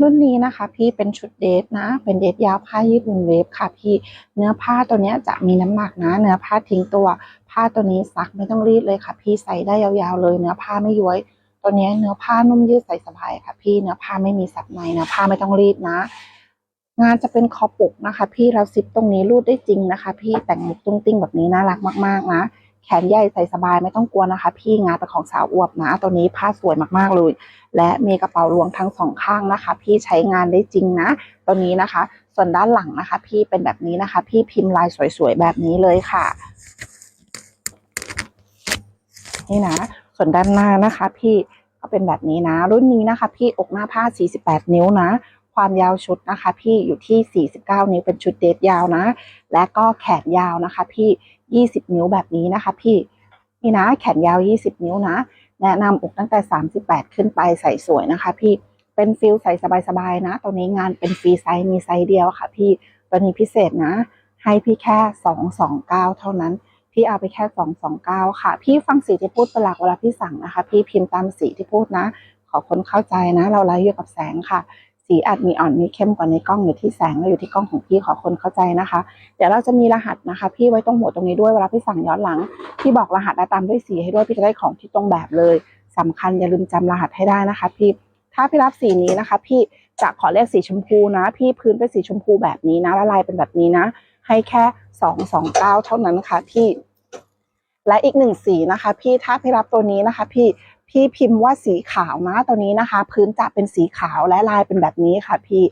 รุ่นนี้นะคะ พี่เป็นชุดเดทนะ เป็นเดทยาวผ้ายืดหนึ่งเวฟค่ะพี่เนื้อผ้าตัวนี้จะมีน้ำหนักนะ เนื้อผ้าทิ้งตัว ผ้าตัวนี้ซักไม่ต้องรีดเลยค่ะ พี่ใส่ได้ยาวๆเลย เนื้อผ้าไม่ย้วย ตัวนี้เนื้อผ้านุ่มยืดใส่สบายค่ะ พี่เนื้อผ้าไม่มีสับในเนื้อผ้าไม่ต้องรีดนะ งานจะเป็นคอปกนะคะ พี่เราซิปตรงนี้รูดได้จริงนะคะ พี่แต่งมุกตุ้งติ้งแบบนี้น่ารักมากๆนะ แขนใหญ่ใส่สบายไม่ต้องกลัวนะคะ พี่งานเป็นของสาวอวบนะ ตัวนี้ผ้าสวยมากๆเลย และมีกระเป๋าลวงทั้งสองข้างนะคะ พี่ใช้งานได้จริงนะ ตัวนี้นะคะ ส่วนด้านหลังนะคะ พี่เป็นแบบนี้นะคะ พี่พิมพ์ลายสวยๆแบบนี้เลยค่ะ นี่นะ ส่วนด้านหน้านะคะ พี่ก็เป็นแบบนี้นะ รุ่นนี้นะคะ พี่อกหน้าผ้า 48 นิ้วนะความยาวชุดนะคะ พี่อยู่ที่ 49 นิ้วเป็นชุดเดทยาวนะ และก็แขนยาวนะคะ พี่ 20นิ้วแบบนี้นะคะ พี่นี่นะ แขนยาว20นิ้วนะ แนะนำอกตั้งแต่38ขึ้นไปใส่สวยนะคะ พี่เป็นฟิลใส่สบายๆนะ ตัวนี้งานเป็นฟรีไซส์มีไซส์เดียวค่ะ พี่ตัวนี้พิเศษนะ ให้พี่แค่229เก้าเท่านั้น พี่เอาไปแค่229ค่ะ พี่ฟังสีที่พูดเป็นหลักเวลาพี่สั่งนะคะ พี่พิมพ์ตามสีที่พูดนะ ขอคนเข้าใจนะ เราไลฟ์อยู่กับแสงค่ะ สีอาจมีอ่อนมีเข้มกว่าในกล้องอยู่ที่แสงและอยู่ที่กล้องของพี่ขอคนเข้าใจนะคะ เดี๋ยวเราจะมีรหัสนะคะ พี่ไว้ตรงหัวตรงนี้ด้วยเวลาพี่สั่งย้อนหลังพี่บอกรหัสและตามด้วยสีให้ด้วยพี่จะได้ของที่ตรงแบบเลยสำคัญอย่าลืมจำรหัสให้ได้นะคะ พี่ถ้าพี่รับสีนี้นะคะ พี่จะขอเลขสีชมพูนะ พี่พื้นเป็นสีชมพูแบบนี้นะละลายเป็นแบบนี้นะ ให้แค่สองสองเก้าเท่านั้นค่ะพี่และอีกหนึ่งสีนะคะ พี่ถ้าพี่รับตัวนี้นะคะ พี่ พี่พิมพ์ว่าสีขาวนะตัวนี้นะคะ พื้นจะเป็นสีขาวและลายเป็นแบบนี้ค่ะ พี่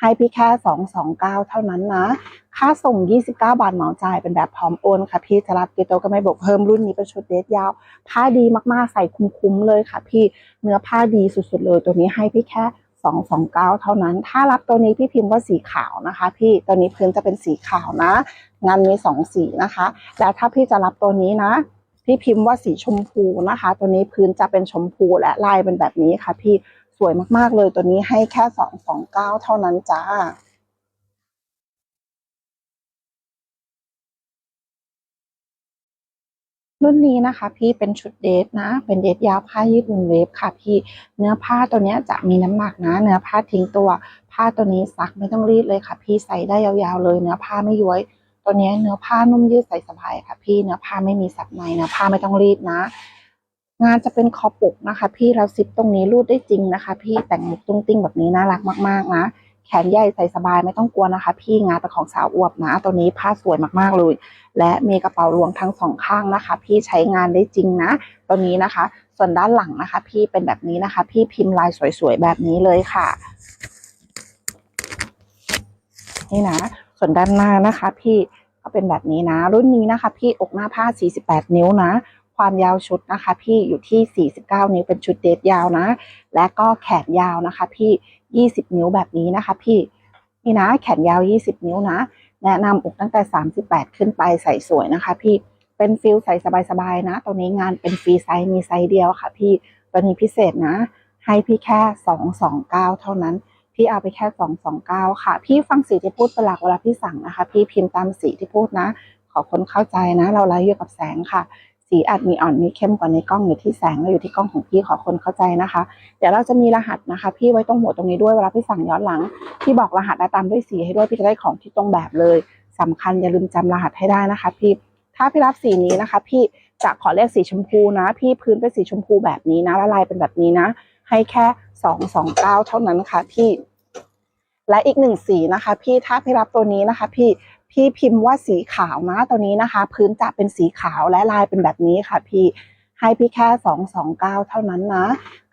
ให้พี่แค่สองสองเท่านั้นนะ ค่าส่ง 29 บาทเหมาจ่ายเป็นแบบพร้อมโอนค่ะพี่จะรับกิโตก็ไม่บอกเพิ่มรุ่นนี้เป็นชุดเดทยาว ผ้าดีมากๆใส่คุ้มๆเลยค่ะ พี่เนื้อผ้าดีสุดๆเลยตัวนี้ให้พี่แค่229 เท่านั้น ถ้ารับตัวนี้พี่พิมพ์ว่าสีขาวนะคะ พี่ตัวนี้พื้นจะเป็นสีขาวนะ งานมีสองสีนะคะ แล้วถ้าพี่จะรับตัวนี้นะ พี่พิมพ์ว่าสีชมพูนะคะ ตัวนี้พื้นจะเป็นชมพูและลายเป็นแบบนี้ค่ะ พี่สวยมากๆเลยตัวนี้ให้แค่229เก้าเท่านั้นจ้ารุ่นนี้นะคะ พี่เป็นชุดเดทนะ เป็นเดทยาวผ้ายืดหนึ่งเวฟค่ะพี่เนื้อผ้าตัวนี้จะมีน้ำหนักนะ เนื้อผ้าทิ้งตัว ผ้าตัวนี้ซักไม่ต้องรีดเลยค่ะ พี่ใส่ได้ยาวๆเลย เนื้อผ้าไม่ย้วย ตัวนี้เนื้อผ้านุ่มยืดใส่สบายค่ะ พี่เนื้อผ้าไม่มีสับในเนื้อผ้าไม่ต้องรีดนะ งานจะเป็นคอปกนะคะ พี่เราซิปตรงนี้รูดได้จริงนะคะ พี่แต่งมุกตุ้งติ้งแบบนี้น่ารักมากๆนะแขนใหญ่ใส่สบายไม่ต้องกลัวนะคะ พี่งานเป็นของสาวอวบนะ ตัวนี้ผ้าสวยมากๆเลย และมีกระเป๋าลวงทั้งสองข้างนะคะ พี่ใช้งานได้จริงนะ ตัวนี้นะคะ ส่วนด้านหลังนะคะ พี่เป็นแบบนี้นะคะ พี่พิมพ์ลายสวยๆแบบนี้เลยค่ะ นี่นะ ส่วนด้านหน้านะคะ พี่ ก็เป็นแบบนี้นะ รุ่นนี้นะคะ พี่อกหน้าผ้า 48 นิ้วนะ ความยาวชุดนะคะ พี่อยู่ที่ 49 นิ้วเป็นชุดเดทยาวนะ และก็แขนยาวนะคะ พี่ 20 นิ้วแบบนี้นะคะ พี่นี่นะ แขนยาว 20 นิ้วนะ แนะนำอกตั้งแต่ 38 ขึ้นไปใส่สวยนะคะ พี่เป็นฟิลใส่สบายๆนะตัวนี้งานเป็นฟรีไซส์มีไซส์เดียวค่ะ พี่ตัวนี้พิเศษนะ ให้พี่แค่ 229 เท่านั้น พี่เอาไปแค่229ค่ะ พี่ฟังสีที่พูดเป็นหลักเวลาพี่สั่งนะคะ พี่พิมพ์ตามสีที่พูดนะ ขอคนเข้าใจนะ เราไลฟ์อยู่กับแสงค่ะ สีอาจมีอ่อนมีเข้มกว่าในกล้องอยู่ที่แสงและอยู่ที่กล้องของพี่ขอคนเข้าใจนะคะ เดี๋ยวเราจะมีรหัสนะคะ พี่ไว้ตรงหัวตรงนี้ด้วยเวลาพี่สั่งย้อนหลัง พี่บอกรหัสและตามด้วยสีให้ด้วยพี่จะได้ของที่ตรงแบบเลยสำคัญอย่าลืมจำรหัสให้ได้นะคะ พี่ถ้าพี่รับสีนี้นะคะ พี่จะขอเลขสีชมพูนะ พี่พื้นเป็นสีชมพูแบบนี้นะละลายเป็นแบบนี้นะ ให้แค่สองสองเก้าเท่านั้นค่ะพี่ และอีกหนึ่งสีนะคะ พี่ถ้าพี่รับตัวนี้นะคะ พี่พี่พิมพ์ว่าสีขาวนะตัวนี้นะคะ พื้นจะเป็นสีขาวและลายเป็นแบบนี้ค่ะ พี่ให้พี่แค่สองสองเก้าเท่านั้นนะ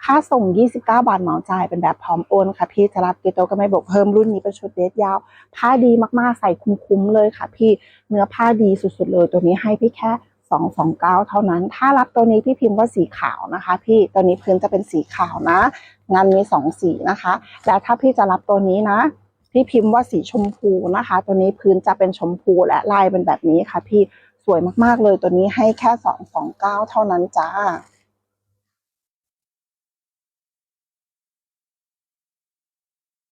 ค่าส่ง 29 บาทเหมาจ่ายเป็นแบบพร้อมโอนค่ะพี่จะรับกิโตก็ไม่บอกเพิ่มรุ่นนี้เป็นชุดเดทยาว ผ้าดีมากๆใส่คุ้มๆเลยค่ะ พี่เนื้อผ้าดีสุดๆเลย ตัวนี้ให้พี่แค่ 229 เท่านั้น ถ้ารับตัวนี้พี่พิมพ์ว่าสีขาวนะคะ พี่ตัวนี้พื้นจะเป็นสีขาวนะ งานมีสองสีนะคะ แล้วถ้าพี่จะรับตัวนี้นะ พี่พิมพ์ว่าสีชมพูนะคะ ตัวนี้พื้นจะเป็นชมพูและลายเป็นแบบนี้ค่ะ พี่สวยมากๆเลยตัวนี้ให้แค่ 229 เท่านั้นจ้า